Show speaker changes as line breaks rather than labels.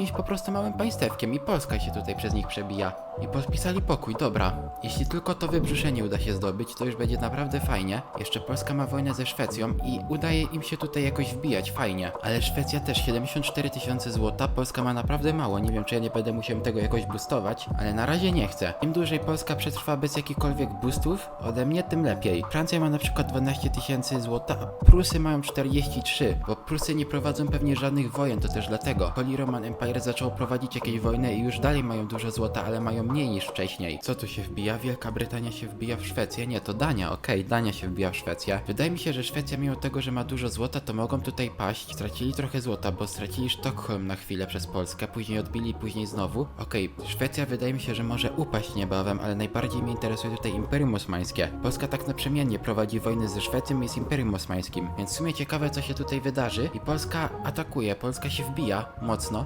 jakimś po prostu małym państewkiem i Polska się tutaj przez nich przebija. I podpisali pokój, dobra. Jeśli tylko to wybrzuszenie uda się zdobyć, to już będzie naprawdę fajnie. Jeszcze Polska ma wojnę ze Szwecją i udaje im się tutaj jakoś wbijać, fajnie. Ale Szwecja też 74 tysiące złota, Polska ma naprawdę mało. Nie wiem, czy ja nie będę musiał tego jakoś boostować, ale na razie nie chcę. Im dłużej Polska przetrwa bez jakichkolwiek boostów, ode mnie tym lepiej. Francja ma na przykład 12 tysięcy złota, a Prusy mają 43, bo Prusy nie prowadzą pewnie żadnych wojen, to też dlatego. Holy Roman Empire zaczął prowadzić jakieś wojny i już dalej mają dużo złota, ale mają mniej niż wcześniej. Co tu się wbija? Wielka Brytania się wbija w Szwecję? Nie, to Dania, okej, Dania się wbija w Szwecję. Wydaje mi się, że Szwecja mimo tego, że ma dużo złota, to mogą tutaj paść. Stracili trochę złota, bo stracili Sztokholm na chwilę przez Polskę, później odbili, później znowu. Okej, Szwecja wydaje mi się, że może upaść niebawem, ale najbardziej mnie interesuje tutaj Imperium Osmańskie. Polska tak naprzemiennie prowadzi wojny ze Szwecją i z Imperium Osmańskim, więc w sumie ciekawe co się tutaj wydarzy. I Polska atakuje, Polska się wbija mocno.